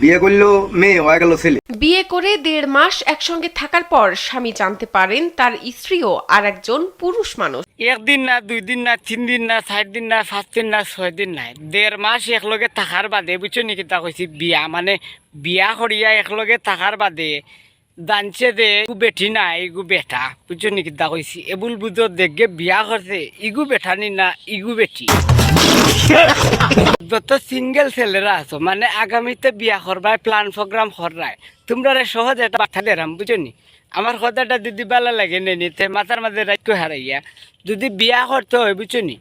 বিয়ে করল মেয়ে হয়ে গেল ছেলে। বিয়ে করে দেড় মাস একসঙ্গে থাকার পর স্বামী জানতে পারেন তার স্ত্রীও আর একজন পুরুষ মানুষ। একদিন না দুই দিন না তিন দিন না চার দিন না পাঁচ দিন না ছয় দিন নাই। দেড় মাস একলগে থাকার বাদে বুঝছ নেকি তা কইছি বিয়া মানে বিয়া করিয়া একলগে থাকার বাদে জানছে যে ইগু বেঠি না ইগু বেঠা। বুঝছ নেকি তা কইছি? এবুল বুঝো দেখগে বিয়া করছে ইগু বেঠা নি না ইগু বেটি যত সিঙ্গেল ছেলেরা আছো মানে আগামীতে বিয়া করবাই প্ল্যান প্রোগ্রাম করাই তোমরা সহজ একটা বার্তা দেরাম বুঝছ নি? আমার কথাটা যদি ভালো লাগে নিতে মাথার মাঝে রাখতে হারাইয়া, যদি বিয়া করতে হয় বুঝছ নি?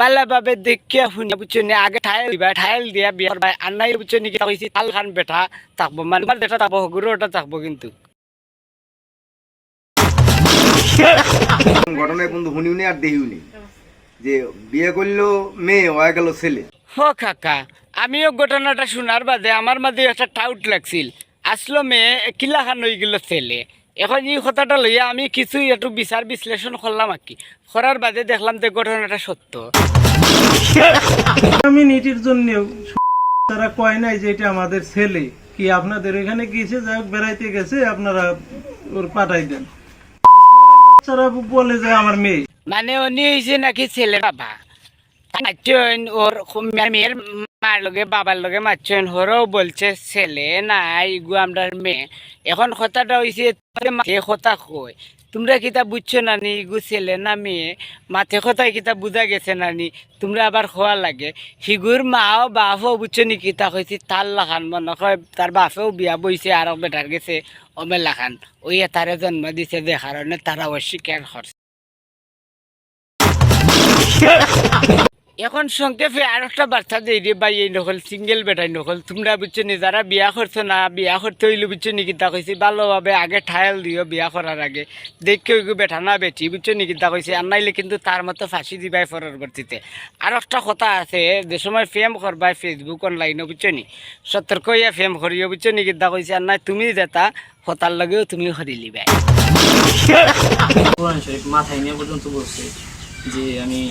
বালা ভাবে দেখিয়া শুনি বুঝছ আগে ঠাইল দিবা, ঠাইল দিয়া বিয়া করবাই, আর নাই বুঝছ নি কিতা কইছি, তাল খান বেটা থাকব মানে তোমার বেটা থাকব হগুরো ওটা থাকব কিন্তু। ঘটনায় কিন্তু শুনিও আর দেখিও যে বিয়ে করল মেয়ে হয়ে গেল ছেলে। হ কাকা আমিও ঘটনাটা শোনার বাদে আমার মাঝে একটা টাউট লাগছিল। আসলো মেয়ে কিলাখান হয়ে গেল ছেলে। এখন এই কথাটা লইয়া আমি কিছু একটু বিচার বিশ্লেষণ করলাম আর কি। করার বাদে দেখলাম যে ঘটনাটা সত্য। আমি নিটির জন্য তারা কয় নাই যে এটা আমাদের ছেলে। কি আপনাদের এখানে গিয়েছে যাই হোক বেড়াইতে গেছে আপনারা ওর পাঠাই দেন। বলে যে আমার মেয়ে। মানে উনি হয়েছে নাকি ছেলে বাবা। মারছেন, ওর মেয়ের মার লগে বাবার লগে মারছেন, ওরাও বলছে, ছেলে নাই ইগু আমরা মেয়ে। এখন কথাটা হয়েছে মাথে কথা কই তোমরা কিতা বুঝছ নানি ইগু ছেলে না মেয়ে? মাথে কথায় কিতা বুঝা গেছে নানি? তোমরা আবার খোয়া লাগে। সিগুর মাও বাপও বুঝছ নি কিতা কইছি তার লাখান মনে হয় তার বাপেও বিয়া বইছে আর বেটার গেছে অমে লাখান। ওই তারে জন্ম দিছে যে কারণে তারা অস্বীকার করছে। এখন সংক্ষেপে আর একটা বার্তা দিয়ে রে ভাই, এই নকল সিঙ্গেল বেটাই নকল। তোমরা বুঝছ নি, যারা বিয়া করছ না, বিয়া করতে হইলে বুঝছ নি কিতা কইছি? ভালোভাবে আগে ঠায়াল দিও বিয়া করার আগে। দেখে ওইগু বেটা না বেটি, বুঝছ নি কিতা কইছি? আর নাইলে কিন্তু তার মতো ফাঁসি দিবাই পরবর্তীতে। আর একটা কথা আছে, যে সময় ফেম করবাই ফেসবুক অনলাইনে বুঝছ নি? সতর্ক হইয়া ফেম করিও, বুঝছ নি কিতা কইছি? আর নাই তুমি যেতা, হতার লগেও তুমি হরি লিবাই মাথায় নিয়ে পর্যন্ত বলছে। যে আমি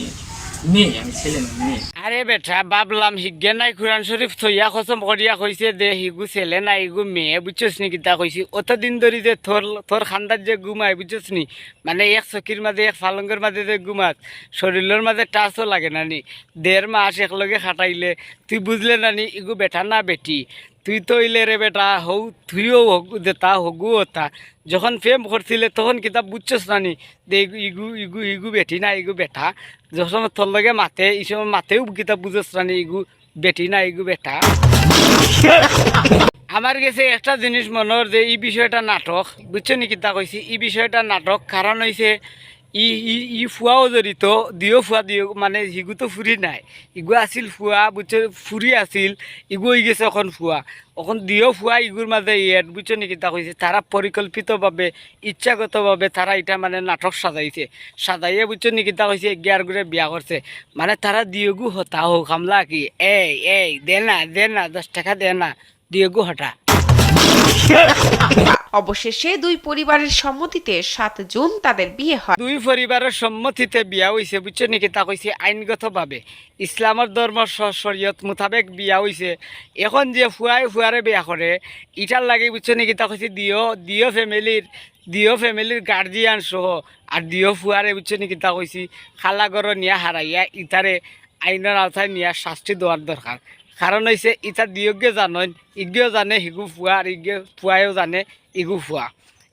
মেয়ে, আমি ছেলে মেয়ে। আরে বেটা, ভাবলাম হিগে নাই কোরআন শরীফ থইয়া কসম করিয়া কইছে দে, হিগু ছেলে না ইগু মেয়ে বুঝছস নি কিতা কইছি? অতদিন ধরি যে তোর তোর খান্দার যে ঘুমাই বুঝছস নি মানে এক চকির মাঝে, এক পালঙ্গের মাঝে যে ঘুমাত শরীরের মাঝে টাচও লাগে না নি। দেড় মাস একলগে খাটাইলে, তুই বুঝলে না নি, ইগু বেটা না বেটি? তুই তো ইলে রে বেটা হৌ তুইও দেতা হগু ওতা যখন প্রেম করছিলে, তখন কিতাব বুঝছস না নি দে, ইগু ইগু ইগু বেটি না, ইগু বেটা? যখন তোর লগে মাতে, এই সময় মাতেও কিতাব বুঝছস না নি ইগু বেটি না, ইগু বেটা? আমার কাছে একটা জিনিস মনের যে, এই বিষয়টা নাটক, বুঝছ নি কিতা কইছি? এই বিষয়টা নাটক কারণ হইছে ই ই ই ফুয়াও জড়িত দিও ফুয়া দিও মানে সিগু তো ফুরি নাই। ইগু আছিল ফুয়া বুঝছ ফুরি আছিল, ইগু হয়ে গেছে এখন ফুয়া এখন দিও ফুয়া ইগুর মাঝে ইয়েট বুঝছ নি কিতা কইছে তারা পরিকল্পিতভাবে ইচ্ছাগতভাবে তারা এটা মানে নাটক সাজাইছে। সাজাইয়ে বুঝছ নি কিতা কইছে এগিয়ার করে বিয়া করছে মানে তারা দিয়েগু হতা হোক হামলা কি, এই এই দে না দে না দশ টাকা দে না দিয়েগু হটা অবশেষে দুই পরিবারের সম্মতিতে সাত জুন তাদের বিয়ে হয়। দুই পরিবারের সম্মতিতে বিয়া হইছে, বুঝছ নাকি? তা কইছে আইনগতভাবে। ইসলামের ধর্ম শরীয়ত মোতাবেক বিয়া হইছে। এখন যে ফুয়াই ফুয়ারে বিয়া করে, ইটার লাগে বুঝছ নাকি? তা কইছে দিও দিও ফ্যামিলির দিও ফ্যামিলির গার্জিয়ান সহ, আর দিও ফুয়ারে বুঝছ নাকি? তা কইছি খালা ঘর নিয়া হারাইয়া ইতারে আইনের আওতায় নিয়া শাস্তি দেওয়ার দরকার। কারণ হয়েছে ইটা দিয়গে জানেন ইগেও জানে হিগু ফুয়া, আর ইগে ফুয়াইও জানে ইগু ফুয়া।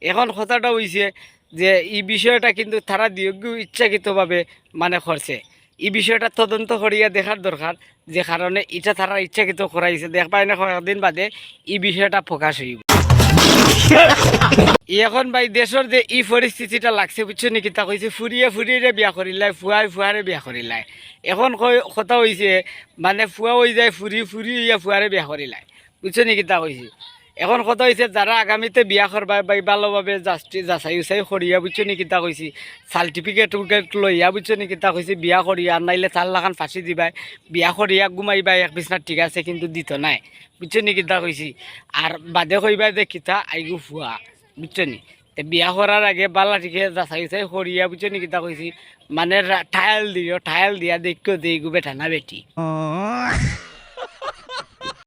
এখন কথাটা হইছে যে, এই বিষয়টা কিন্তু তারা দিয়োগ্য ইচ্ছাকৃতভাবে মানে করছে। এই বিষয়টা তদন্ত করিয়া দেখার দরকার, যে কারণে এটা তারা ইচ্ছাকৃত করাইছে। দেখবাই না, কয়েকদিন বাদে এই বিষয়টা প্রকাশ হইব। এখন ভাই দেশের যে এই পরিস্থিতিটা লাগছে বুঝছ নাকি তা কইছে ফুরিয়ে ফুরিয়ে বিয়া করিলাই ফুয়াই ফুয়ারে বিয়া করিলাই এখন কথা হইছে মানে ফুয়া হয়ে যায় ফুরি ফুরি ইয়া ফুয়ারে বিয়া করিলাই বুঝছ নাকি তা কইছে। এখন কথা হয়েছে যারা আগামীতে বিয়া করবা বা ভালোভাবে যাচাই উচাই করিয়া বুঝছ নি কিতা কইছি সার্টিফিকেট লইয়া বুঝছ নি কইছি বিয়া করিয়া নাইলে তার লাখান ফাঁসি দিবাই, বিয়া করিয়া ঘুমাইবা এক বিছনা ঠিক আছে কিন্তু দিত নাই বুঝছ নি কিতা কইছি আর বাদে কইবা যে কিতা আইগু ফুয়া বুঝছ নি বিয়া করার আগে বালা ঠিকে যাচাই উচাই করিয়া বুঝছ নি কিতা কইছি মানে ঠায়াল দিও ঠায়াল দিয়া দেখিও দেই গু বেটা। বেটি